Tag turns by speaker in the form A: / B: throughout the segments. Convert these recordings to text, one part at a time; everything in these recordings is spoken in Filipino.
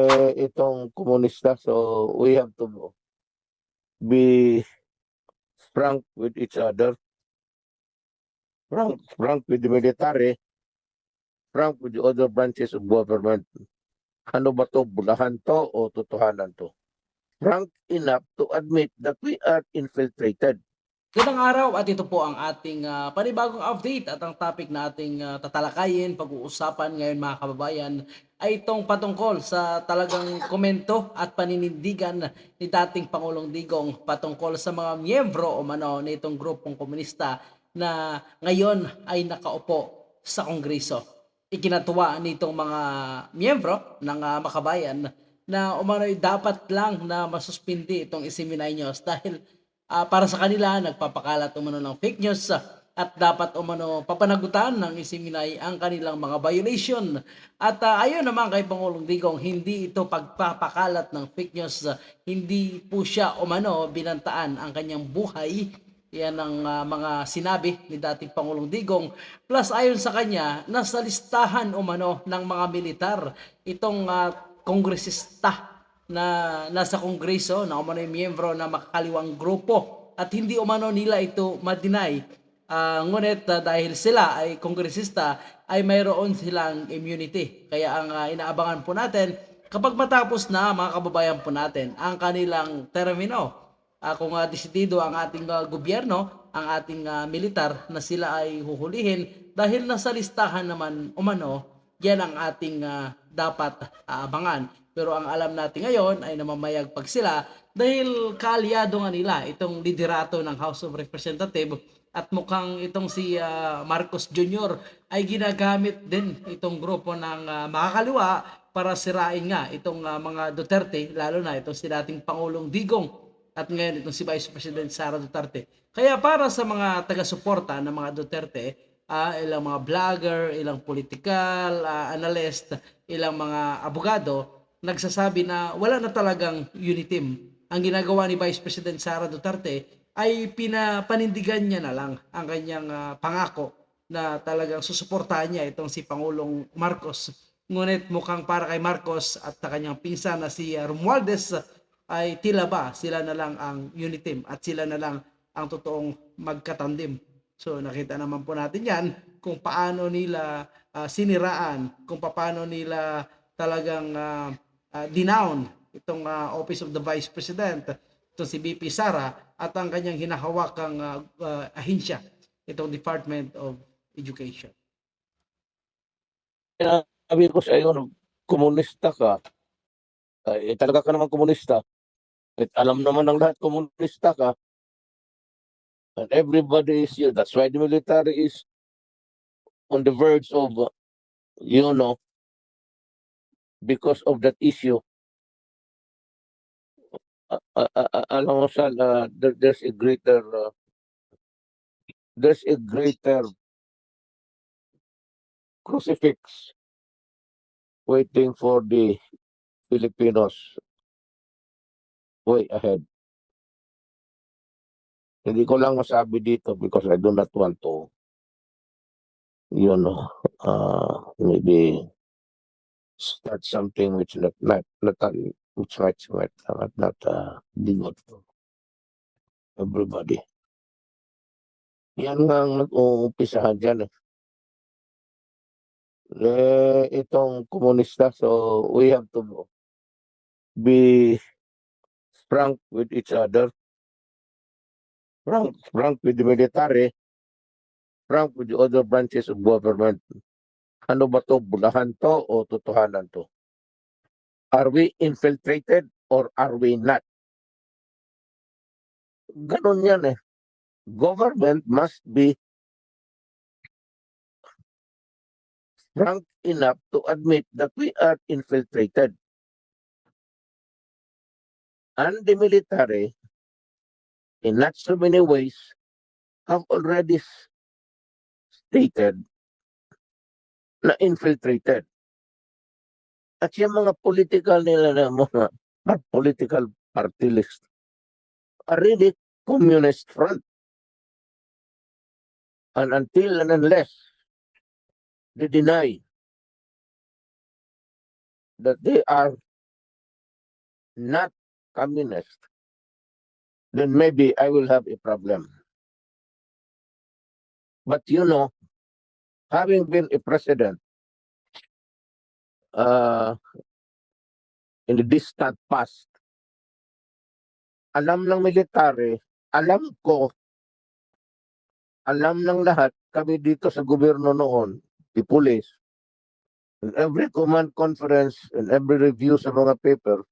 A: eh, itong komunista. So we have to be frank with each other. Frank, frank with the military. Frank with the other branches of government. Ano ba to? Bulahan to o totohanan to? Frank enough to admit that we are infiltrated.
B: Gandang araw at ito po ang ating ah, panibagong update at ang topic na ating ah, tatalakayin, pag-uusapan ngayon mga kababayan ay itong patungkol sa talagang komento at paninindigan ni dating Pangulong Digong patungkol sa mga miyembro o mano nitong grupong komunista na ngayon ay nakaupo sa Kongreso. Ikinatuwa nitong mga miyembro ng ah, makabayan na umano'y dapat lang na masuspindi itong Isiminay News dahil Ah, para sa kanila, nagpapakalat umano ng fake news at dapat umano papanagutan ng isiminay ang kanilang mga violation. At ah, ayon naman kay Pangulong Digong, hindi ito pagpapakalat ng fake news, hindi po siya umano binantaan ang kanyang buhay. Yan ang ah, mga sinabi ni dating Pangulong Digong. Plus ayon sa kanya, nasa listahan umano ng mga militar itong ah, kongresista na nasa kongreso na umano yung miyembro na makakaliwang grupo at hindi umano nila ito ma-deny. Ah, ngunit ah, dahil sila ay kongresista ay mayroon silang immunity. Kaya ang ah, inaabangan po natin kapag matapos na mga kababayan po natin ang kanilang termino. Ah, kung uh, desidido ang ating ah, gobyerno, ang ating ah, militar na sila ay huhulihin dahil nasa listahan naman umano, yan ang ating ah, dapat aabangan. Pero ang alam natin ngayon ay namamayagpag sila dahil kaalyado nga nila itong liderato ng House of Representatives at mukhang itong si ah, Marcos Jr. ay ginagamit din itong grupo ng ah, makakaliwa para sirain nga itong ah, mga Duterte, lalo na itong si dating Pangulong Digong at ngayon itong si Vice President Sara Duterte. Kaya para sa mga taga-suporta ng mga Duterte, ah, ilang mga vlogger, ilang political ah, analyst, ilang mga abogado, nagsasabi na wala na talagang unity. Ang ginagawa ni Vice President Sara Duterte ay pinapanindigan niya na lang ang kanyang ah, pangako na talagang susuportahan niya itong si Pangulong Marcos. Ngunit mukhang para kay Marcos at kanyang pinsan na si Romualdez ay tila ba sila na lang ang unity at sila na lang ang totoong magkatandim. So nakita naman po natin yan kung paano nila ah, siniraan, kung paano nila talagang ah, ah, dinown itong ah, Office of the Vice President, itong si BP Sara at ang kanyang hinahawakang ah, ah, ahinsya, itong Department of Education.
A: Sabi ko sa iyo, komunista ka. Eh, talaga ka naman komunista. At alam naman ng lahat komunista ka. And everybody is here. That's why the military is on the verge of, uh, you know, because of that issue. Uh, uh, uh, there's a greater, uh, there's a greater crucifix waiting for the Filipinos way ahead. Hindi ko lang masabi dito because I do not want to, you know, uh, maybe start something which not, not, not, which might, might not, not, uh, be good for everybody. Yan nga ang nag-uumpisahan dyan eh. Eh, itong komunista, so we have to be frank with each other. Frank, frank with the military. Frank with the other branches of government. Ano ba to? Bulahan to o totohanan to? Are we infiltrated or are we not? Ganon yan eh. Government must be frank enough to admit that we are infiltrated. And the military, in not so many ways, have already stated na infiltrated. At yung mga political nila na mga political party list are really communist front. And until and unless they deny that they are not communist, then maybe I will have a problem. But you know, having been a president uh, in the distant past, alam ng military, alam ko, alam ng lahat, kami dito sa gobyerno noon, the police, in every command conference, in every review sa mga paper,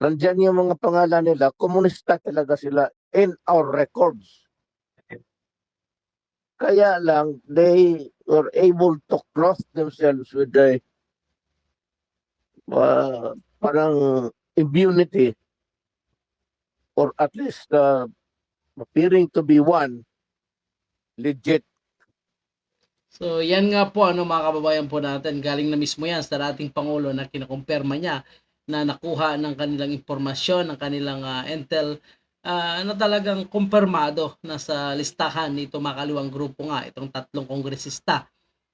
A: nandyan yung mga pangalan nila, komunista talaga sila in our records. Kaya lang, they were able to cross themselves with the uh, parang immunity or at least uh, appearing to be one legit
B: So yan nga po ano mga kababayan po natin, galing na mismo yan sa dating Pangulo na kinakumpirma niya na nakuha ng kanilang impormasyon, ng kanilang ah, intel ah, na talagang kumpirmado na sa listahan nito makaliwang grupo nga, itong tatlong kongresista.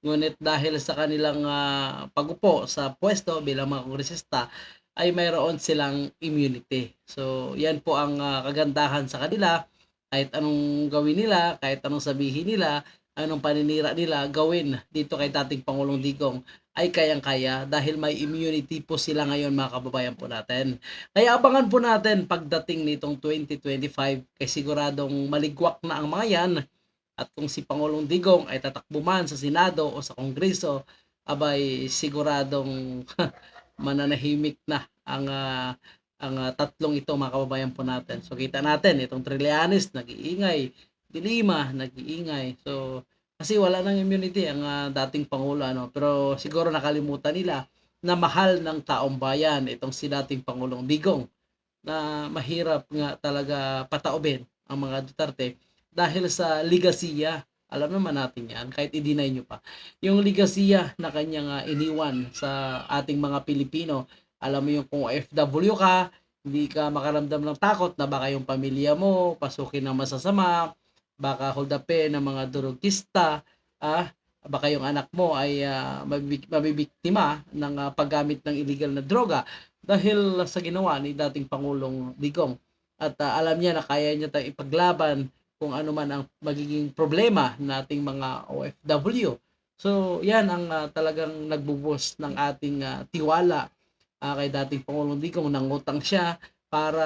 B: Ngunit dahil sa kanilang ah, pagupo sa pwesto bilang mga kongresista, ay mayroon silang immunity. So yan po ang ah, kagandahan sa kanila, kahit anong gawin nila, kahit anong sabihin nila, anong paninira nila gawin dito kay dating Pangulong Digong ay kayang-kaya dahil may immunity po sila ngayon mga kababayan po natin. Kaya abangan po natin pagdating nitong 2025 kay siguradong maligwak na ang mga yan at kung si Pangulong Digong ay tatakbo man sa Senado o sa Kongreso abay siguradong mananahimik na ang ah, ang ah, tatlong ito mga kababayan po natin. So kita natin itong Trillanes nag-iingay, Dilima nag-iingay. So kasi wala nang immunity ang ah, dating pangulo ano, pero siguro nakalimutan nila na mahal ng taong bayan itong si dating Pangulong Digong na mahirap nga talaga pataobin ang mga Duterte dahil sa ligasiya. Alam naman natin yan, kahit i-deny nyo pa. Yung ligasiya na kanyang ah, iniwan sa ating mga Pilipino. Alam mo yung kung FW ka, hindi ka makaramdam ng takot na baka yung pamilya mo pasukin ng masasama, baka hold upin ng mga durugista, ah, baka yung anak mo ay ah, mabibik- mabibiktima ng ah, paggamit ng illegal na droga dahil sa ginawa ni dating Pangulong Digong. At ah, alam niya na kaya niya tayong ipaglaban kung ano man ang magiging problema nating mga OFW. So, yan ang ah, talagang nagbubus ng ating ah, tiwala ah, kay dating Pangulong Digong. Nangutang siya para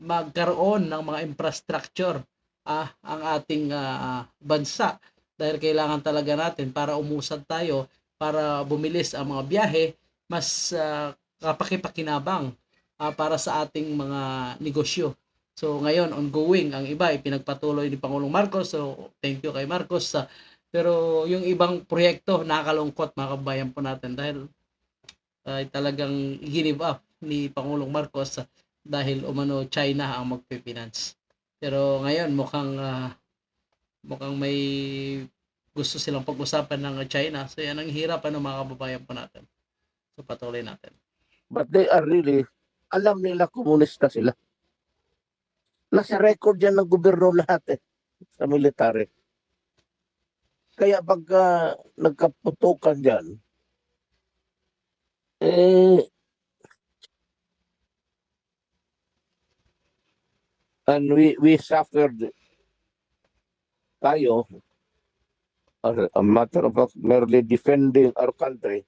B: magkaroon ng mga infrastructure ah, ang ating ah, bansa dahil kailangan talaga natin para umusad tayo para bumilis ang mga biyahe mas ah, kapakipakinabang ah, para sa ating mga negosyo. So ngayon ongoing ang iba ay pinagpatuloy ni Pangulong Marcos. So thank you kay Marcos. ah. pero yung ibang proyekto nakakalungkot mga kabayan po natin dahil ay talagang give up ni Pangulong Marcos ah, dahil umano China ang magpe-finance. Pero ngayon mukhang ah, mukhang may gusto silang pag-usapan ng China. So yan ang hirap ano mga kababayan po natin. So patuloy natin.
A: but they are really, alam nila komunista sila. Nasa record yan ng gobyerno lahat eh, sa military. Kaya pagka nagkaputukan dyan, eh, and we, we suffered tayo, as a matter of fact, merely defending our country,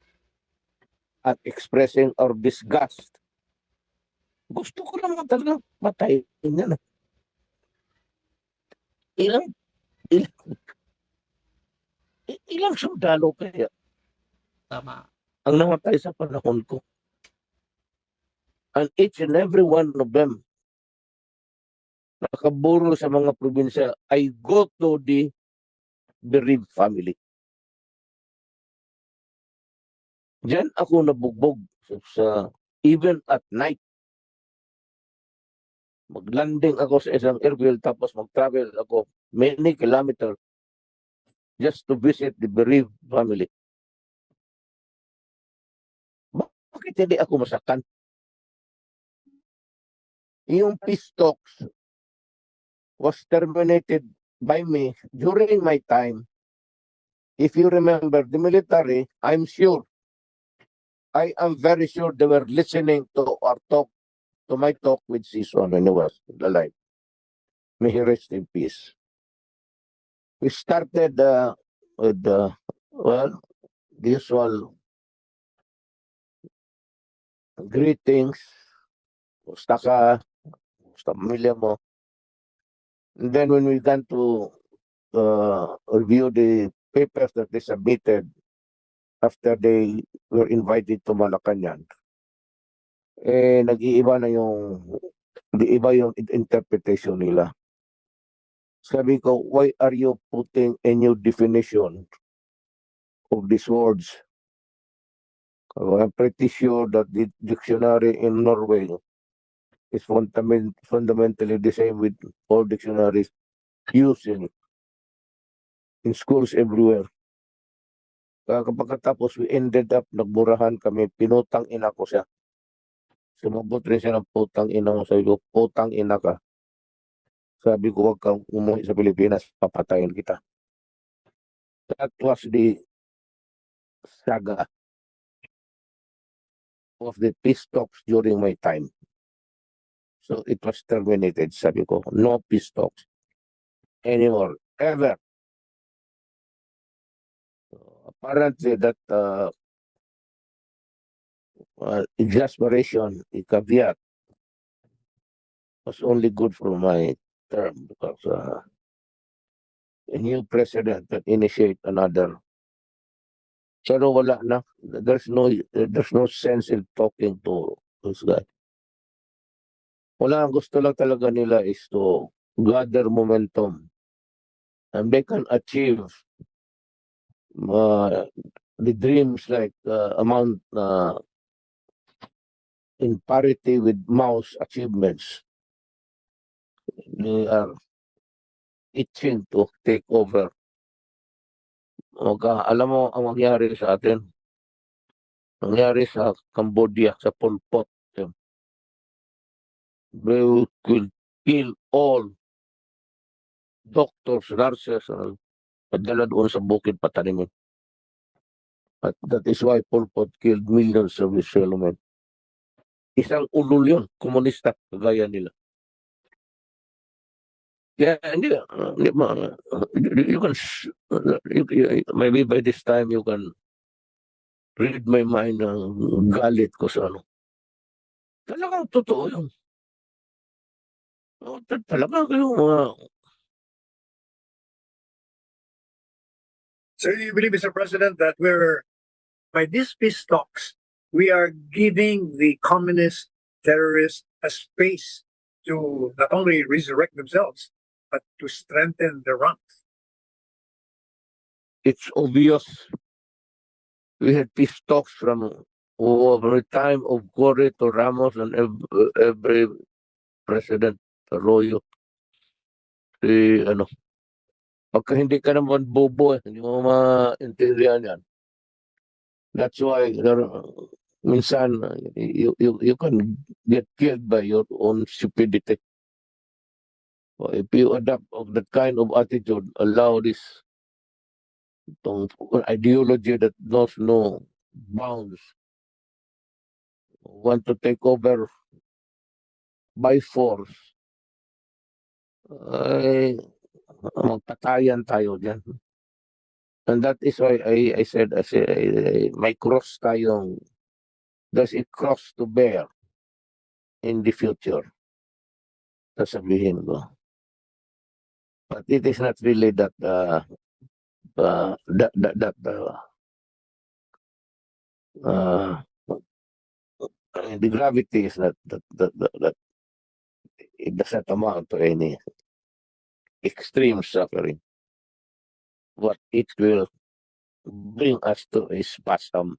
A: at expressing our disgust. Gusto ko naman talaga matayin yan. Ilang, ilang, i- ilang sundalo kaya
B: Tama.
A: ang namatay sa panahon ko. And each and every one of them nakaburo sa mga probinsya, I go to the bereaved family. Diyan ako nabugbog sa, even at night. Maglanding ako sa isang airfield tapos mag-travel ako many kilometers just to visit the bereaved family. Bakit hindi ako masakan? Yung peace talks was terminated by me during my time. If you remember the military, I'm sure, I am very sure they were listening to our talk to my talk with Sison when he was alive. May he rest in peace. We started uh, with, uh, well, the usual greetings. Kumusta ka? Kumusta pamilya mo? And then when we got to uh, review the papers that they submitted after they were invited to Malacanang, eh, nag-iiba na yung, iba yung in- interpretation nila. Sabi ko, why are you putting a new definition of these words? I'm pretty sure that the dictionary in Norway is fundament, fundamentally the same with all dictionaries used in, in schools everywhere. Kaya kapag tapos we ended up, nagburahan kami, pinutang ina ko siya. Sumabot rin siya ng putang ina mo. Sabi ko, putang ina ka. Sabi ko, huwag kang umuwi sa Pilipinas, papatayin kita. That was the saga of the peace talks during my time. So it was terminated, sabi ko. No peace talks anymore, ever. So, apparently that uh, uh, exasperation, caveat, was only good for my term because uh, a new president can initiate another. Pero wala na. There's no there's no sense in talking to this guy. Wala, ang gusto lang talaga nila is to gather momentum. And they can achieve uh, the dreams like uh, amount uh, in parity with Mao's achievements. They are itching to take over. Mga, alam mo ang mangyari sa atin? Nangyari sa Cambodia, sa Pol Pot. They will kill all doctors, nurses, uh, padala doon sa bukid patanimin. At that is why Pol Pot killed millions of fellow men. Isang ulol yun, komunista, kagaya nila. Yeah, hindi, uh, uh, you, can, uh, you, you- maybe by this time you can read my mind ng galit ko sa ano. Talagang totoo yun. Ta- talaga mga
C: So you believe, Mr. President, that we're, by these peace talks, we are giving the communist terrorists a space to not only resurrect themselves, but to strengthen their ranks.
A: it's obvious. We had peace talks from over the time of Corre to Ramos and ev- every president Arroyo. Si ano, pagka hindi ka naman bobo, hindi mo maintindihan yan. That's why minsan you, you, you can get killed by your own stupidity. If you adopt of that kind of attitude, allow this itong ideology that knows no bounds want to take over by force ay magpatayan tayo diyan. And that is why I I said I said I- I- may cross tayong there's a cross to bear in the future? Sasabihin ko. But it is not really that uh, uh, that that that uh, uh, the gravity is not that that, that, that it doesn't amount to any extreme suffering. What it will bring us to is spasm.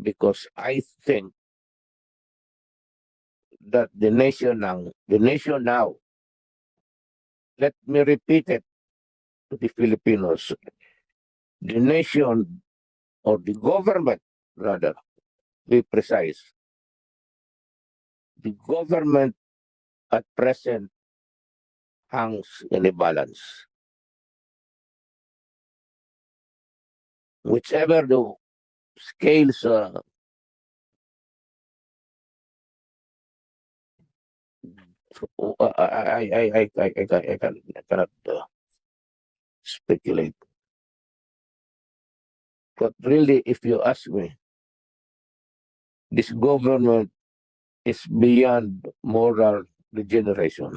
A: Because I think that the nation now, the nation now, let me repeat it to the Filipinos, the nation or the government rather, be precise, the government at present hangs in a balance. Whichever the scales I, I, I, I, I, I, can, I cannot uh, speculate. But really, if you ask me, this government is beyond moral regeneration.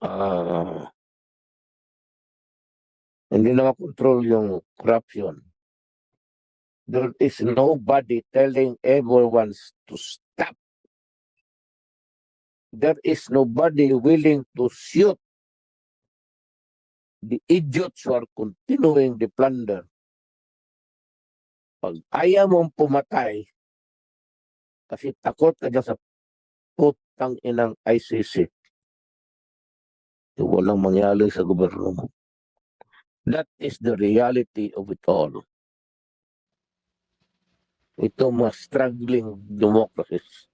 A: Ah, hindi na makontrol yung corruption. There is nobody telling everyone to stop. There is nobody willing to shoot the idiots who are continuing the plunder. Pag ayaw mong pumatay, kasi takot ka dyan sa putang inang ICC, walang mangyari sa gobyerno mo. That is the reality of it all. Ito mga struggling democracies.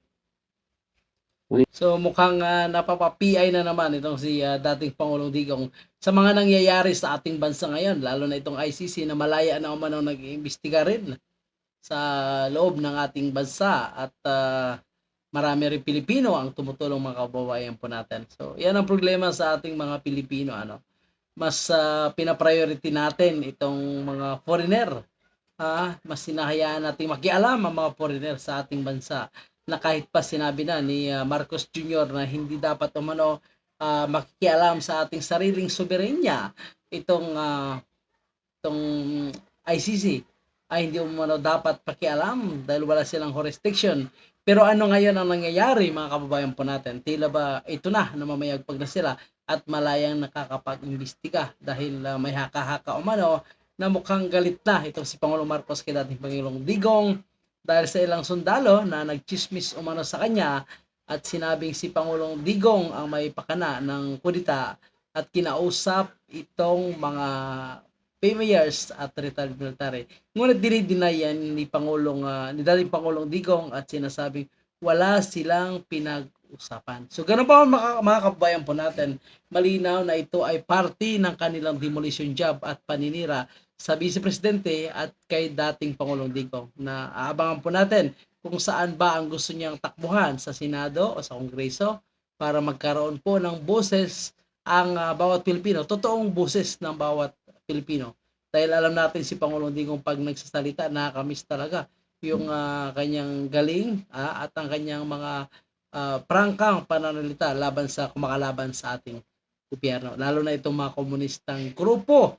B: So mukhang uh, napapa-PI na naman itong si ah, dating Pangulong Digong sa mga nangyayari sa ating bansa ngayon, lalo na itong ICC na malaya na umano nag-iimbestiga rin sa loob ng ating bansa at ah, marami rin Pilipino ang tumutulong mga kababayan po natin. So yan ang problema sa ating mga Pilipino ano. Mas ah, pina-priority natin itong mga foreigner. Ha? Mas sinahayaan natin makialam ang mga foreigner sa ating bansa na kahit pa sinabi na ni uh, Marcos Jr. na hindi dapat umano uh, makikialam sa ating sariling soberenya itong uh, itong ICC ay hindi umano dapat pakialam dahil wala silang jurisdiction. Pero ano ngayon ang nangyayari mga kababayan po natin? Tila ba ito na namamayagpag na sila at malayang nakakapag-imbestiga dahil uh, may haka-haka umano na mukhang galit na itong si Pangulong Marcos kay dating Pangulong Digong dahil sa ilang sundalo na nagchismis umano sa kanya at sinabing si Pangulong Digong ang may pakana ng kudita at kinausap itong mga mayors at retired military. Ngunit dinideny yan ni Pangulong ah, ni dating Pangulong Digong at sinasabing wala silang pinag-usapan. So ganun pa mga, mga kababayan po natin, malinaw na ito ay party ng kanilang demolition job at paninira sa Vice Presidente at kay dating Pangulong Digong na aabangan po natin kung saan ba ang gusto niyang takbuhan sa Senado o sa Kongreso para magkaroon po ng boses ang ah, bawat Pilipino, totoong boses ng bawat Pilipino. Dahil alam natin si Pangulong Digong pag nagsasalita, nakakamiss talaga yung ah, kanyang galing ah, at ang kanyang mga ah, prangkang pananalita laban sa kumakalaban sa ating gobyerno. Lalo na itong mga komunistang grupo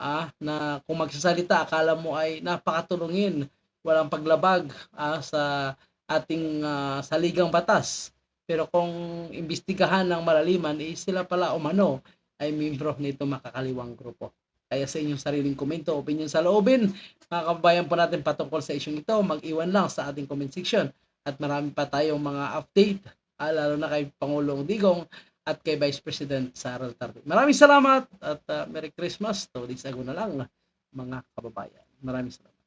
B: ah, na kung magsasalita akala mo ay napakatulungin, walang paglabag ah, sa ating ah, saligang batas. Pero kung imbestigahan ng malaliman, eh, sila pala umano ay membro nito makakaliwang grupo. Kaya sa inyong sariling komento, opinion sa loobin, mga kababayan po natin patungkol sa isyong ito, mag-iwan lang sa ating comment section. At marami pa tayong mga update, ah, lalo na kay Pangulong Digong at kay Vice President Sara Duterte. Maraming salamat at uh, Merry Christmas. To this na lang mga kababayan. Maraming salamat.